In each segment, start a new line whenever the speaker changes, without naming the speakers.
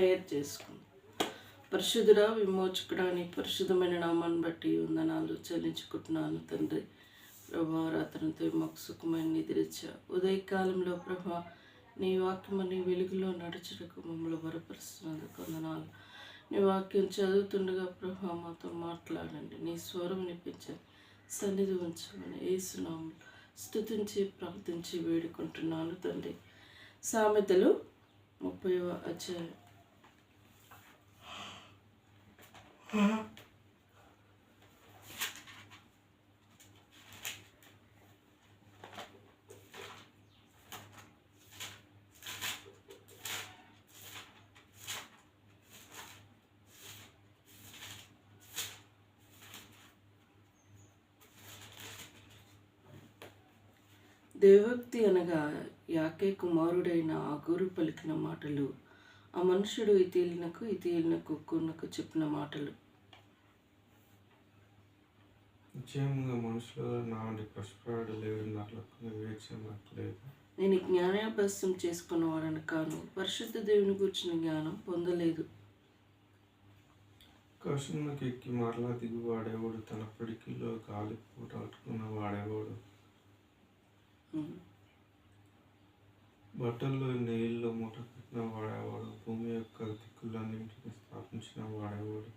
Prayer చేసుకుందాం. పరిశుద్ధుడా విమోచకుడా పరిశుద్ధమైన నామాన్ని బట్టి వందనాలు చెల్లించుకుంటున్నాను తండ్రి. ప్రభా రాత్రంతో మాకు సుఖమైన నిద్రించా ఉదయకాలంలో ప్రభా నీ వాక్యం నీ వెలుగులో నడుచుటకు మమ్మల్ని బలపరుస్తున్నందుకు వందనాలు. నీ వాక్యం చదువుతుండగా ప్రభా మాతో మాట్లాడండి. నీ స్వరం వినిపించండి సన్నిధి ఉంచమని ఏసునామం స్థుతించి ప్రార్థించి వేడుకుంటున్నాను తండ్రి. సామెతలు ముప్పై అధ్యాయం. దేవోక్తి అనగా యాకే కుమారుడైన ఆగూరు పలికిన మాటలు. ఆ మనుషుడు ఇతీలినకు ఇతీలినకు కుక్కునకు చెప్పిన మాటలు.
నిశ్చయముగా మనుషులలో నాటి పశుప్రాడు లేడు నరులకు వేక్షణకు లేదు
నేను జ్ఞానాభ్యాసం చేసుకున్నవాడని కాను పరిశుద్ధ దేవుని కూర్చున్న జ్ఞానం పొందలేదు.
కషున్నకి ఎక్కి మరలా దిగు వాడేవాడు తన పిడికిలో గాలి పూట అట్టుకున్న వాడేవాడు. బట్టల్లో నీళ్ళు మూట పెట్టిన వాడేవాడు? భూమి యొక్క దిక్కులన్నింటినీ స్థాపించిన వాడేవాడు?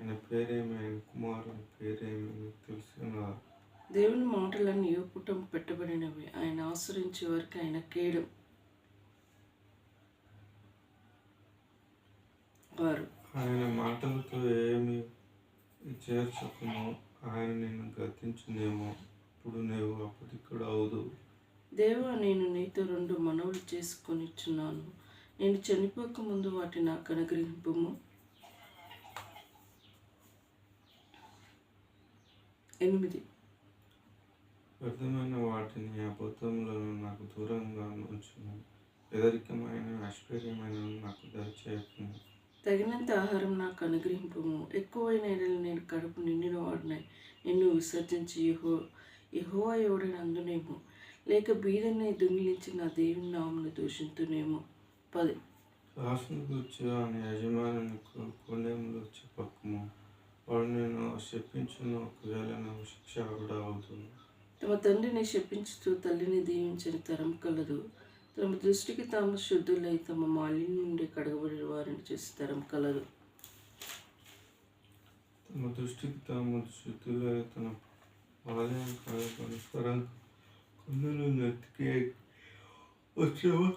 ఆయన పేరేమి ఆయన కుమారుని పేరేమి తెలుసుకున్నా
దేవుని మాటలన్నీ పుటం పెట్టబడినవి? ఆయన ఆశ్రయించే వారికి ఆయన కేడం. వారు.
ఆయన మాటలతో ఏమి చేర్చకును ఆయన నిన్ను గతించునేమో. ఇప్పుడు నీవు అప్పటిక్కడ అవుదు
దేవా నేను నీతో రెండు మనవులు చేసుకొనిచున్నాను. నేను చనిపోక ముందు వాటి నాకు అనుగ్రహింపము. ఎనిమిది.
వ్యర్థమైన వాటిని అబద్ధములను నాకు దూరంగా ఉంచును పేదరికమైన ఐశ్వర్యమైన నాకు దయచేయకును
తగినంత ఆహారం నాకు అనుగ్రహింపము. ఎక్కువైన ఎడలు నేను కడుపు నిండిన వాడినై. నిన్ను విసర్జించి యహో యహోవా ఎవడని అందునేమో. లేక బీదన్ని దొంగిలించి నా దేవుని నామను దూషింతునేమో. పది.
రాసును కూర్చో అని యజమాని కొండెములు చెప్పకము. వాడు నేను శపించును ఒకవేళ నాకు శిక్ష కూడా అవుతుంది.
తమ తండ్రిని శపించుతూ తల్లిని దీవించని తరం కలదు. తమ దృష్టికి తాము శుద్ధులై తమ మాలిన్యం నుండి కడగబడిన వారిని చేసి తరం కలదు.
తమ దృష్టికి తాము శుద్ధులై తన ఆలయం పరస్పరం కొందరు నెత్తికి వచ్చేవా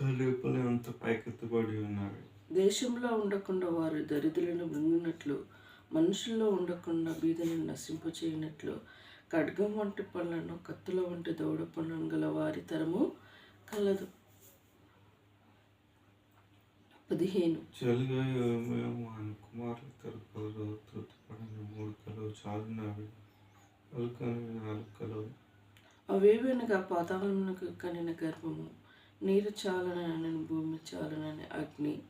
కరేపలే అంత పైకెత్తబడి ఉన్నారు.
దేశంలో ఉండకుండా వారు దరిద్రులను మృంగినట్లు మనుషుల్లో ఉండకుండా బీదలను నశింపచేయనట్లు ఖడ్గం వంటి పళ్ళను కత్తుల వంటి దౌడ పళ్ళను గల వారి తరము కలదు. పదిహేను. అవేవనగా పాతాళమునకు కనిన గర్భము నీరు చాలనని భూమి చాలనని అగ్ని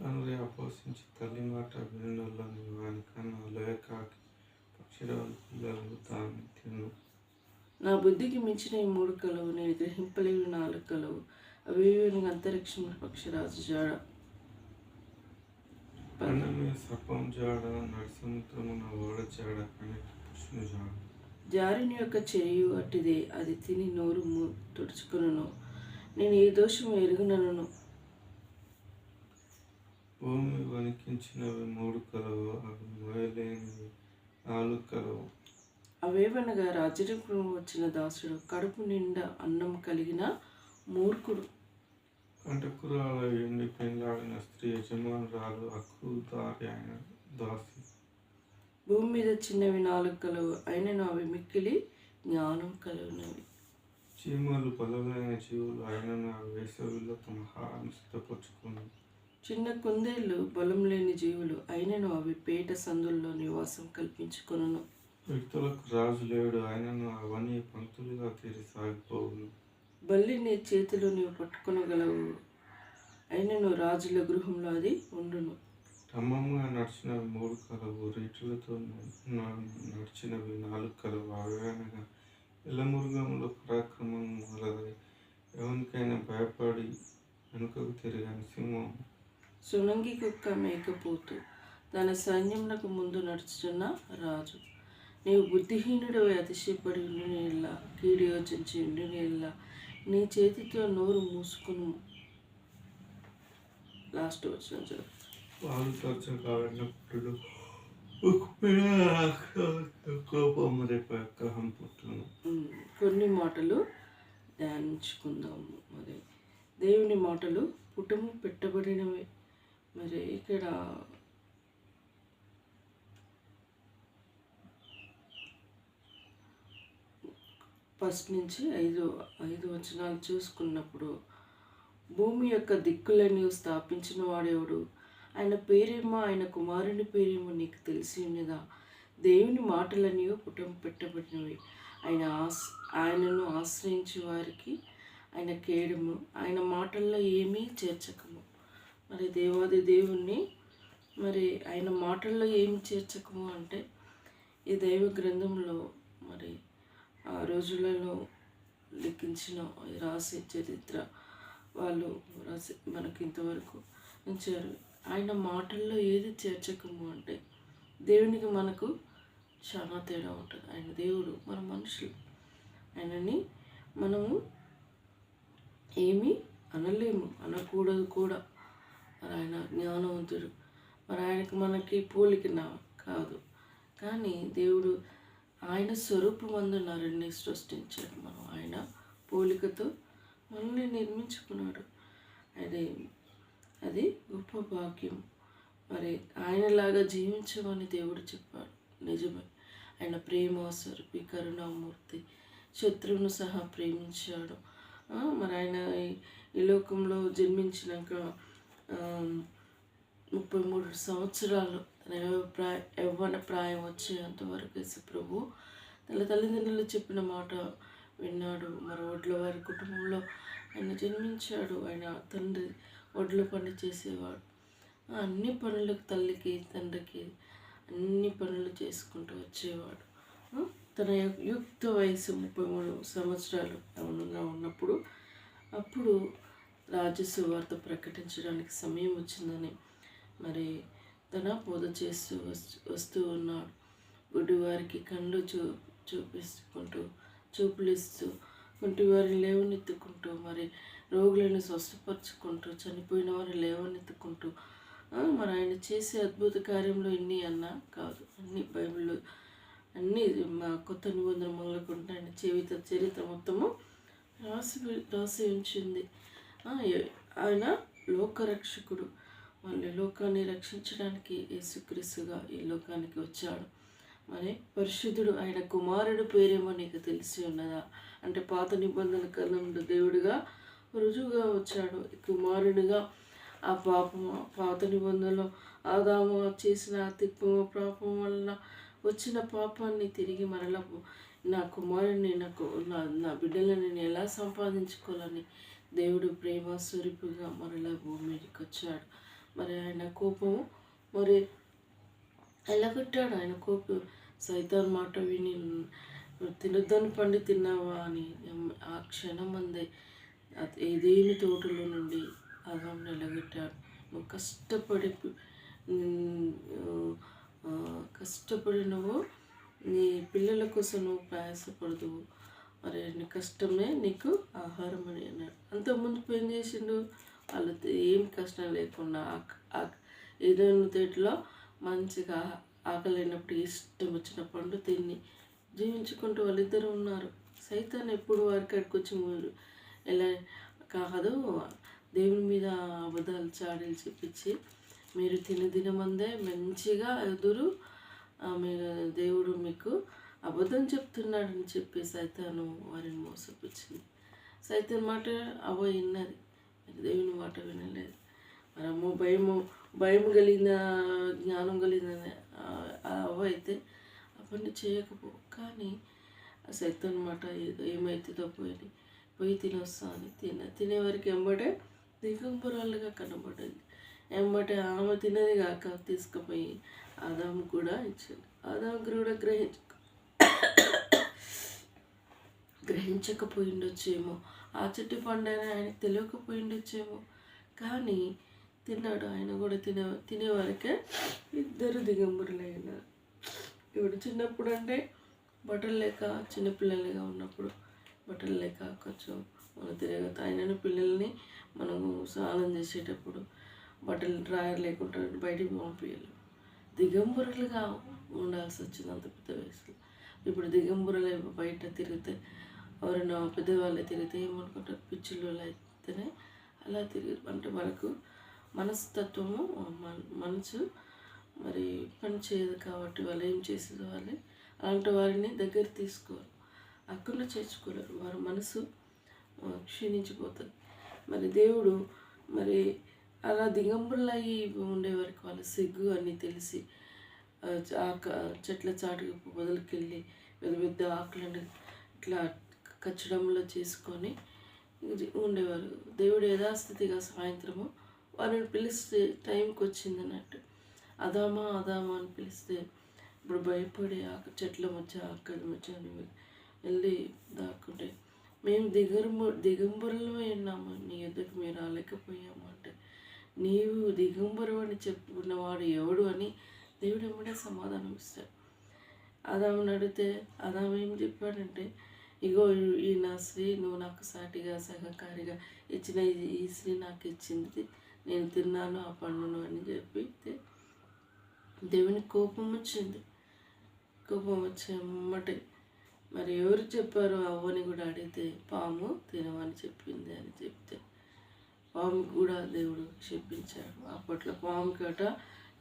తండ్రి అపోసించి తల్లి మాట వినులని వానికన్నా లేకాకి పక్షిరాలు పిల్లలు దాన్ని తిను.
నా బుద్ధికి మించిన ఈ మూడు కలవు నేను గ్రహింపలేని నాలుగు కలవు. అవేవనగా అంతరిక్షం పక్షిరాజు జాడ.
అన్నమే సర్పం జాడ నరసముద్రమున ఓడ జాడ పుష్ణ జాడ.
జారిని యొక్క చేయు అట్టిదే అది తిని నోరు తుడుచుకొనును. నేను ఏ దోషం ఎరుగునను
భూమి వణికించినవి మూడు కలవు అవి మోయలేనివి నాలుగు కలవు.
అవేవనగా రాజరికం వచ్చిన దాసుడు కడుపు నిండా అన్నం కలిగిన మూర్ఖుడు.
కంటకురాల ఎండి పెండ్లాడిన స్త్రీ యజమానురాలు అక్కుదారి అయిన దాసి.
భూమి మీద చిన్నవి నాలుగు కలవు అయినను అవి మిక్కిలి జ్ఞానం కలుగునవి.
చీమలు బలమైన జీవులు అయిన వేసవిలో తమ హారాన్ని సిద్ధపరచుకుని
చిన్న కుందేళ్ళు బలం లేని జీవులు అయినను అవి పేట సందుల్లో నివాసం కల్పించుకొనును.
వ్యక్తులకు రాజు లేడు ఆయనను అవన్నీ పంక్తులుగా తీరి సాగిపోవును.
బల్లి నీ చేతిలో నీవు పట్టుకొనగలవు అయినను రాజుల గృహంలో అది ఉండును.
క్రమంగా నడిచినవి మూడు కలవు రీతులతో నడిచినవి నాలుగు కలవు. అవి అనగా ఇళ్ళమురుగంలో పరాక్రమం మొదలై ఎవరికైనా భయపడి వెనుకకు తిరగని. సింహం
సునంగి కుక్క మేకపోతూ తన సైన్యమునకు ముందు నడుచుచున్న రాజు. నీవు బుద్ధిహీనుడు అతిశయపడి ఉండి నీళ్ళ కీడు యోచించి ఉండి నీళ్ళ నీ చేతితో నోరు మూసుకును. లాస్ట్ వచ్చిన చదువు. కొన్ని మాటలు ధ్యానించుకుందాము మరి. దేవుని మాటలు పుటము పెట్టబడినవి. మరి ఇక్కడ ఫస్ట్ నుంచి ఐదు ఐదు వచనాలు చూసుకున్నప్పుడు భూమి యొక్క దిక్కులని స్థాపించిన వాడెవడు? ఆయన పేరేమో ఆయన కుమారుని పేరేమో నీకు తెలిసి ఉన్నదా? దేవుని మాటలని పుటం పెట్టబడినవి. ఆయన ఆస్ ఆయనను ఆశ్రయించే వారికి ఆయన కేడము ఆయన మాటల్లో ఏమీ చేర్చకము. మరి దేవాది దేవుణ్ణి మరి ఆయన మాటల్లో ఏమి చేర్చకము అంటే ఈ దైవ గ్రంథంలో మరి ఆ రోజులలో లిఖించిన ఈ రాసే చరిత్ర వాళ్ళు రాసి మనకి ఇంతవరకు ఉంచారు. ఆయన మాటల్లో ఏది చేర్చకము అంటే దేవునికి మనకు చాలా తేడా ఉంటుంది. ఆయన దేవుడు మన మనుషులు. ఆయనని మనము ఏమీ అనలేము అనకూడదు కూడా. మరి ఆయన జ్ఞానవంతుడు మరి ఆయనకు మనకి పోలిక నా కాదు. కానీ దేవుడు ఆయన స్వరూపమందు నరుణ్ణి సృష్టించాడు. మనం ఆయన పోలికతో మనల్ని నిర్మించుకున్నాడు. అది అది గొప్ప భాగ్యం. మరి ఆయనలాగా జీవించమని దేవుడు చెప్పాడు. నిజమే. ఆయన ప్రేమ స్వరూపి కరుణామూర్తి శత్రువును సహా ప్రేమించాడు. మరి ఆయన ఈ- ఈ లోకంలో జన్మించినాక ముప్పై మూడు సంవత్సరాలు తన యవ్వ ప్రాయ యవ్వన ప్రాయం వచ్చేంత వరకు ప్రభు తన తల్లిదండ్రులు చెప్పిన మాట విన్నాడు. మరి ఒడ్ల వారి కుటుంబంలో ఆయన జన్మించాడు. ఆయన తండ్రి ఒడ్ల పని చేసేవాడు. అన్ని పనులకు తల్లికి తండ్రికి అన్ని పనులు చేసుకుంటూ వచ్చేవాడు. తన యుక్త వయసు ముప్పై మూడు సంవత్సరాలు ఉన్నప్పుడు అప్పుడు రాజు సువార్త ప్రకటించడానికి సమయం వచ్చిందని మరి తన బోధ చేస్తూ వస్తూ వస్తూ ఉన్నాడు. గుడివారికి కళ్ళు చూ చూపిస్తుంటూ చూపులిస్తూ కుంటి వారిని లేవనెత్తుకుంటూ మరి రోగులను స్వస్థపరచుకుంటూ చనిపోయిన వారిని లేవనెత్తుకుంటూ మరి ఆయన చేసే అద్భుత కార్యంలో ఇన్ని అన్నా కాదు. అన్ని బైబిల్ అన్ని మా కొత్త నిబంధన మొదలుకుంటే ఆయన జీవిత చరిత్ర మొత్తము రాసి రాసి ఉంచింది. ఆయన లోకరక్షకుడు. మళ్ళీ లోకాన్ని రక్షించడానికి యేసుక్రీస్తుగా ఈ లోకానికి వచ్చాడు. మరి పరిశుద్ధుడు ఆయన కుమారుడు పేరేమో నీకు తెలిసి ఉన్నదా? అంటే పాత నిబంధన కాలంలో దేవుడిగా రుజువుగా వచ్చాడు. కుమారుడిగా ఆ పాపము పాత నిబంధనలో ఆదాము చేసిన తిప్పము పాపం వలన వచ్చిన పాపాన్ని తిరిగి మరలా నా కుమారుడిని నాకు నా నా బిడ్డలను నేను ఎలా సంపాదించుకోవాలని దేవుడు ప్రేమ స్వరూపుగా మరలా భూమి మీదకి వచ్చాడు మరి ఆయన కోపం మరి ఎలాగొట్టాడు. ఆయన కోపం సైతాన్ మాట విని తినొద్దని పండి తిన్నావా? అని ఆ క్షణం అందే. ఏదేని తోటలో నుండి అగం నిలబెట్టాడు నువ్వు కష్టపడి కష్టపడినవో కష్టపడి నువ్వు నీ పిల్లల కోసం నువ్వు ప్రయాసపడదు మరి నీ కష్టమే నీకు ఆహారం అని అన్నాడు. అంతకుముందు ఏం చేసిండు? వాళ్ళతో ఏం కష్టం లేకుండా ఆక- ఏదైనా తేటిలో మంచిగా ఆకలినప్పుడు ఇష్టం వచ్చిన పండు తిని జీవించుకుంటూ వాళ్ళిద్దరూ ఉన్నారు. సైతాన్ని ఎప్పుడు వారి కాడికి వచ్చి మీరు ఎలా కాదు దేవుని మీద అబద్ధాలు చాడీలు చెప్పించి మీరు తిన దినమందే మంచిగా ఎదురు మీ మీరు దేవుడు మీకు అబద్ధం చెప్తున్నాడని చెప్పి సైతాను వారిని మోసపించింది సైతాన్ మాట అవో విన్నది. దేవుని మాట వినలేదు. మరి అమ్మో భయము భయం కలిగిన జ్ఞానం కలిగిన ఆ- అవ్వ అయితే అవన్నీ చేయకపో కానీ సైతాన్ మాట ఏదో ఏమైతుందో పోయి పోయి తినొస్తా అని తిన తినే వరకు ఎంబటే దిగంబరాలుగా కనబడింది. ఎంబటే ఆమె తినది కాక తీసుకుపోయి ఆదాము కూడా ఇచ్చింది. ఆదాము కూడా గ్రహించకపోయి ఉండొచ్చేమో ఆ చెట్టు పండని ఆయనకు తెలియకపోయిండొచ్చేమో. కానీ తిన్నాడు ఆయన కూడా తినే తినేవారికే ఇద్దరు దిగంబరులైనారు ఇప్పుడు చిన్నప్పుడు అంటే బట్టలు లేక చిన్నపిల్లలుగా ఉన్నప్పుడు బట్టలు లేక కొంచెం మనం తిరగత ఆయనను పిల్లల్ని మనము స్నానం చేసేటప్పుడు బట్టలు డ్రాయర్ లేకుండా బయటికి పంపించాలి దిగంబరులుగా ఉండాల్సి వచ్చింది అంత పెద్ద వయసులో. ఇప్పుడు దిగంబరులు బయట తిరిగితే ఎవరైనా పెద్దవాళ్ళు తిరిగితే ఏమనుకుంటారు? పిచ్చిళ్ళు అయితేనే అలా తిరిగి అంటే మనకు మనస్తత్వము మన మనసు మరి పని చేయదు కాబట్టి వాళ్ళు ఏం చేసేది వాళ్ళు అలాంటి వారిని దగ్గర తీసుకోరు. అక్కడ చేర్చుకోలేరు. వారి మనసు క్షీణించిపోతుంది. మరి దేవుడు మరి అలా దిగంబులయ్యి ఉండే వరకు వాళ్ళ సిగ్గు అని తెలిసి ఆ చెట్ల చాటుకు వదిలికెళ్ళి పెద్ద పెద్ద ఆకులను ఇట్లా కచ్చడంలో చేసుకొని ఉండేవారు. దేవుడు యథాస్థితిగా సాయంత్రము వారిని పిలిస్తే టైంకి వచ్చింది అన్నట్టు. అదామా అదామా అని పిలిస్తే ఇప్పుడు భయపడి ఆ చెట్ల మధ్య ఆకలి మధ్య అని వెళ్ళి దాక్కుంటే మేము దిగంబు దిగంబరులమే ఉన్నాము. నీ ఎదుకు మీరు రాలేకపోయాము అంటే నీవు దిగంబరు అని చెప్పుకున్నవాడు ఎవడు అని దేవుడు ఎమ్మడే సమాధానం ఇస్తాడు అదామని అడిగితే ఆదాము ఏం చెప్పాడంటే ఇగో ఈ- నా స్త్రీ నువ్వు నాకు సాటిగా సహకారిగా ఇచ్చిన ఈ- ఈ స్త్రీ నాకు ఇచ్చింది. నేను తిన్నాను ఆ పండును అని చెప్పి దేవుని కోపం వచ్చింది. కోపం వచ్చేమ్మటే మరి ఎవరు చెప్పారు అవ్వని కూడా అడిగితే పాము తినమని చెప్పింది అని చెప్తే పాము కూడా దేవుడు చెప్పించాడు అప్పట్లో పాము కట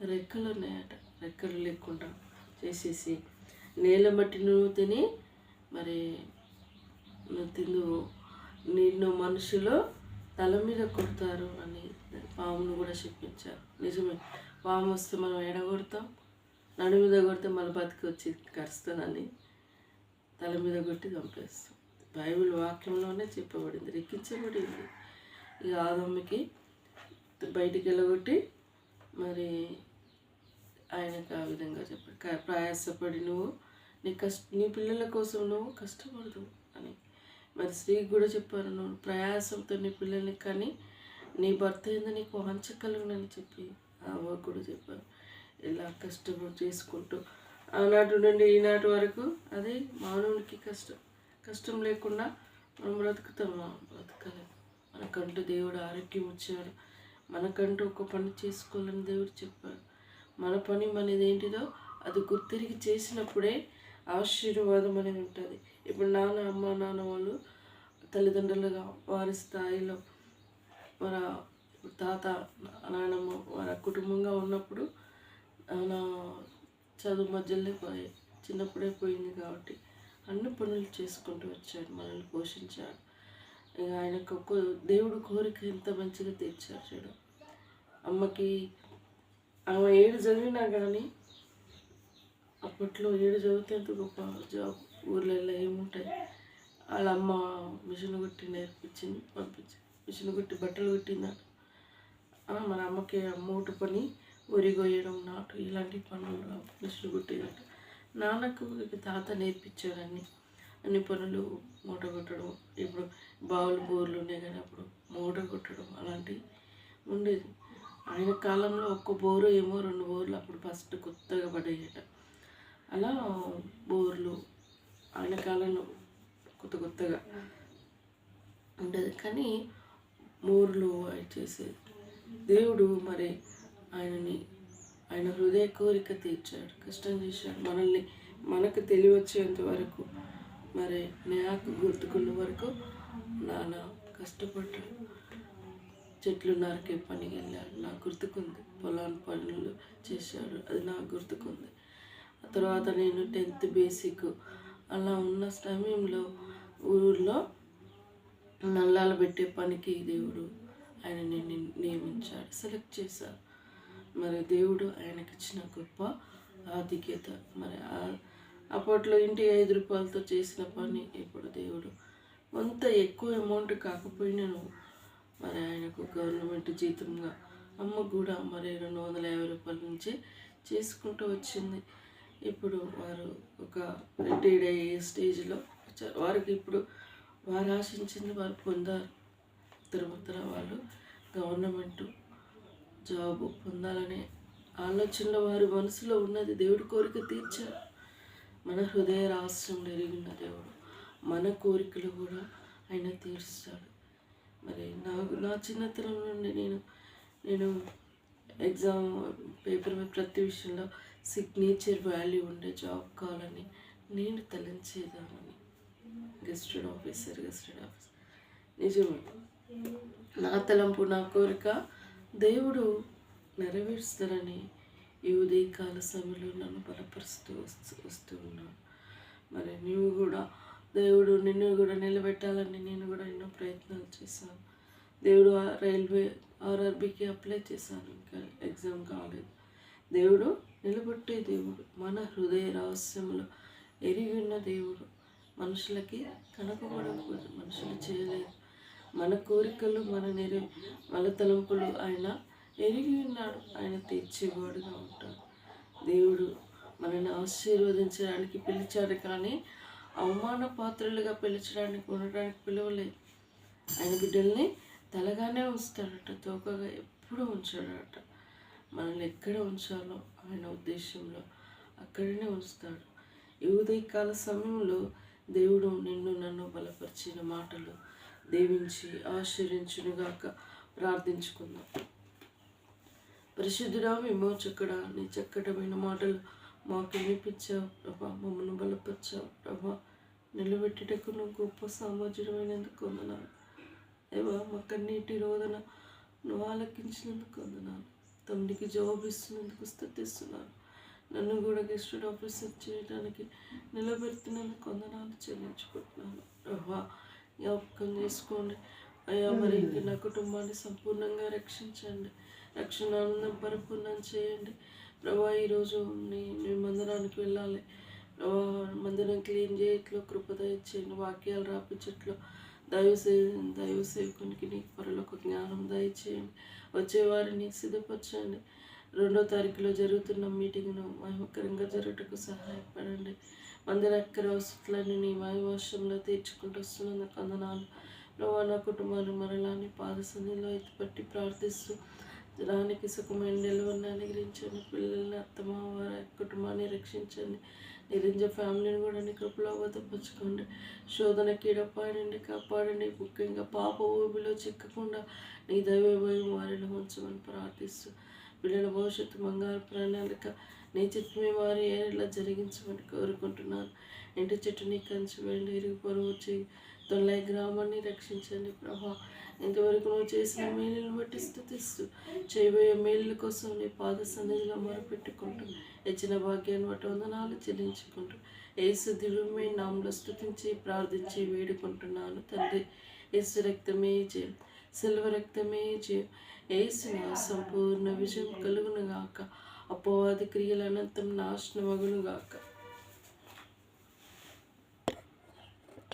రెక్కలు ఉన్నాయట రెక్కలు లేకుండా చేసేసి నేల మట్టి నువ్వు తిని మరి తిను నిన్ను మనుషులు తల మీద కొడతారు అని పామును కూడా చెప్పించారు. నిజమే. పాము వస్తే మనం ఎడగొడతాం నడు మీద కొడితే మళ్ళీ బతికి వచ్చి కరుస్తుందని తల మీద కొట్టి చంపేస్తాం. బైబిల్ వాక్యంలోనే చెప్పబడింది రెక్కించబడింది ఇక ఆదమ్మకి బయటికి వెళ్ళగొట్టి మరి ఆయనకు ఆ విధంగా చెప్పాడు. ప్రయాసపడి నువ్వు నీ కష్ట నీ పిల్లల కోసం నువ్వు కష్టపడదు మరి స్త్రీకి కూడా చెప్పారు నువ్వు ప్రయాసంతో నీ పిల్లల్ని కానీ నీ భర్త ఏందో నీకు వాంఛ కలుగునని చెప్పి ఆ కూడా చెప్పారు ఇలా కష్టం చేసుకుంటూ ఆనాటి నుండి ఈనాటి వరకు అదే మానవునికి కష్టం. కష్టం లేకుండా మనం బ్రతుకుతామా బ్రతకలేము మనకంటూ దేవుడు ఆరోగ్యం ఇచ్చాడు. మనకంటూ ఒక పని చేసుకోవాలని దేవుడు చెప్పాడు. మన పని మనది ఏంటిదో అది గుర్తిరిగి చేసినప్పుడే ఆశీర్వాదం అనేది ఉంటుంది. ఇప్పుడు నాన్న అమ్మ నాన్న వాళ్ళు తల్లిదండ్రులుగా వారి స్థాయిలో మన తాత నాయనమ్మ వారి కుటుంబంగా ఉన్నప్పుడు ఆయన చదువు మధ్యలో పోయి చిన్నప్పుడే పోయింది కాబట్టి అన్ని పనులు చేసుకుంటూ వచ్చాడు మనల్ని పోషించాడు. ఇక ఆయనకు ఒక దేవుడు కోరిక ఎంత మంచిగా తీర్చాడు చూడు. అమ్మకి ఆమె ఏడు జరిగినా కానీ అప్పట్లో ఏడు చదివితే ఎంత గొప్ప జాబ్ ఊర్లలో ఏముంటాయి. వాళ్ళ అమ్మ మిషన్ కుట్టి నేర్పించింది పంపించి మిషన్ కుట్టి బట్టలు కుట్టిందట మన అమ్మకి మూట పని ఒరిగొయ్యడం నాటు ఇలాంటి పనులు మిషన్ కుట్టేదట. నాన్నకు తాత నేర్పించాడు అన్ని. అన్ని పనులు మూట కొట్టడం. ఇప్పుడు బావులు బోర్లు ఉన్నాయి కానీ అప్పుడు మూట కొట్టడం అలాంటివి ఉండేది. ఆయన కాలంలో ఒక్క బోరు ఏమో రెండు బోర్లు అప్పుడు ఫస్ట్ కొత్తగా పడేయట. అలా బోర్లు ఆయన కాలంలో కొత్త కొత్తగా ఉండదు. కానీ బోర్లు అవి చేసేది. దేవుడు మరి ఆయనని ఆయన హృదయ కోరిక తీర్చాడు కష్టం చేశాడు. మనల్ని మనకు తెలివచ్చేంత వరకు మరి నాకు గుర్తుకున్న వరకు నాన్న కష్టపడ్డాడు. చెట్లు నరికే పనికి వెళ్ళాడు నాకు గుర్తుకుంది. పొలాన్ని పనులు చేశాడు. అది నాకు గుర్తుకుంది. తర్వాత నేను టెన్త్ బేసిక్ అలా ఉన్న సమయంలో ఊళ్ళో నల్లాలు పెట్టే పనికి దేవుడు ఆయన నేను నియమించాడు సెలెక్ట్ చేశారు. మరి దేవుడు ఆయనకి ఇచ్చిన గొప్ప ఆధిక్యత. మరి అప్పట్లో ఇంటి ఐదు రూపాయలతో చేసిన పని ఇప్పుడు దేవుడు. కొంత ఎక్కువ అమౌంట్ కాకపోయినాను మరి ఆయనకు గవర్నమెంట్ జీతంగా అమ్మ కూడా మరి రెండు వందల యాభై రూపాయల నుంచి చేసుకుంటూ వచ్చింది. ఇప్పుడు వారు ఒక రిటైర్డ్ అయ్యే స్టేజ్లో వచ్చారు. వారికి ఇప్పుడు వారు ఆశించింది వారు పొందారు. ఉత్తర ఉత్తర వాళ్ళు గవర్నమెంట్ జాబ్ పొందాలనే ఆలోచనలో వారి మనసులో ఉన్నది. దేవుడి కోరిక తీర్చారు. మన హృదయ రహస్యం ఎరిగిన దేవుడు మన కోరికలు కూడా ఆయన తీరుస్తాడు. మరి నా నా చిన్నతనం నుండి నేను నేను ఎగ్జామ్ పేపర్ మీద ప్రతి విషయంలో సిగ్నేచర్ వాల్యూ ఉండే జాబ్ కావాలని నేను తలంచేదానని గెస్టెడ్ ఆఫీసర్ గెస్టెడ్ ఆఫీసర్. నిజమే. నా తలంపు నా కోరిక దేవుడు నెరవేరుస్తారని ఈ ఉదయకాల సమయంలో నన్ను బలపరుస్తూ వస్తూ వస్తూ ఉన్నాను మరి నీవు కూడా దేవుడు నిన్ను కూడా నిలబెట్టాలని నేను కూడా ఎన్నో ప్రయత్నాలు చేశాను. దేవుడు ఆ రైల్వే ఆర్ఆర్బికి అప్లై చేశాను. ఇంకా ఎగ్జామ్ కాలేదు. దేవుడు నిలబెట్టే దేవుడు. మన హృదయ రహస్యములు ఎరిగి ఉన్న దేవుడు. మనుషులకి కనకబడకూడదు మనుషులు చేయలేదు మన కోరికలు మన నెర మన తలంపులు ఆయన ఎరిగి ఉన్నాడు ఆయన తీర్చేవాడుగా ఉంటాడు. దేవుడు మనల్ని ఆశీర్వదించడానికి పిలిచాడు కానీ అవమాన పాత్రలుగా పిలిచడానికి ఉండడానికి పిలవలేదు. ఆయన బిడ్డల్ని తలగానే ఉంచుతాడట తోకగా ఎప్పుడూ ఉంచాడట. మనల్ని ఎక్కడ ఉంచాలో ఆయన ఉద్దేశంలో అక్కడనే ఉంచుతాడు. ఈ ఉదయకాల సమయంలో దేవుడు నిన్ను నన్ను బలపరిచిన మాటలు దేవించి ఆశ్చర్యించునుగాక ప్రార్థించుకుందాం. పరిశుద్ధుడా విమోచకుడా నీ చక్కటమైన మాటలు మాకు వినిపించావు ప్రభా. మమ్మల్ని బలపరిచావు ప్రభా. నిలబెట్టుటకు నువ్వు గొప్ప సామర్థ్యమైనందుకు వందనాలు. ఏవా మా రోజున రోదన నువ్వు ఆలకించినందుకు వందనాలు. తమ్ముడికి జవాబు ఇస్తున్నందుకు స్థుతిస్తున్నాను. నన్ను కూడా గెస్టెడ్ ఆఫీసర్ చేయడానికి నిలబెడుతున్నందుకు వందనాలు చెల్లించుకుంటున్నాను. ప్రభా జ్ఞాపకం చేసుకోండి. అయ్యా మరి ఇంక నా కుటుంబాన్ని సంపూర్ణంగా రక్షించండి. రక్షణ ఆనందం పరిపూర్ణం చేయండి. ప్రభా ఈరోజు నీ నీ మందిరానికి వెళ్ళాలి. మందిరం క్లీన్ చేయట్లో కృపద ఇచ్చేయండి వాక్యాలు రాపించట్లో దైవ సేవ దైవ సేవకునికి నీకు పరలోక జ్ఞానం దయచేయండి. వచ్చేవారిని సిద్ధపరచండి. రెండో తారీఖులో జరుగుతున్న మీటింగ్ను మహిమకరంగా జరుగుటకు సహాయపడండి. మందిర అక్కర వసతులన్నీ నీ మహిమోషంలో తీర్చుకుంటూ వస్తున్నందుకు వందనాలు. ప్రభా నా కుటుంబాన్ని మరలాని పాదసన్నిలో ఎత్తిపట్టి ప్రార్థిస్తూ రానికి సుఖమైన నిల్వని అనుగ్రహించండి. పిల్లల్ని అత్తమ్మ వారి కుటుంబాన్ని రక్షించండి. నిరంజ ఫ్యామిలీని కూడా నీ కృపలో భద్రపరచుకోండి శోధన కీడపాడండి కాపాడండి. ముఖ్యంగా పాప ఊబిలో చిక్కకుండా నీ దైవభయం వారిని ఉంచమని ప్రార్థిస్తూ పిల్లల భవిష్యత్తు బంగారు ప్రణాళిక నీ చిత్తమే వారి ఇలా జరిగించమని కోరుకుంటున్నాను. ఇంటి చెట్టు నీ కంచి వెళ్ళి ఇరుగు పొరుగు చేయి తొలై గ్రామాన్ని రక్షించండి ప్రభా. ఇంతవరకు నువ్వు చేసిన మేలును బట్టి స్థుతిస్తూ చేయబోయే మేలుల కోసం నీ పాద సన్నిధిలో మొరపెట్టుకుంటూ ఇచ్చిన భాగ్యాన్ని బట్టి వందనాలు చెల్లించుకుంటూ ఏసు దివ్యమే నామలో స్థుతించి ప్రార్థించి వేడుకుంటున్నాను తండ్రి. ఏసు రక్తమే జయం సిల్వ రక్తమే జయం. ఏసిన సంపూర్ణ విజయం కలుగును గాక. అపవాది క్రియల అనంతం నాశనమగునుగాక గాక.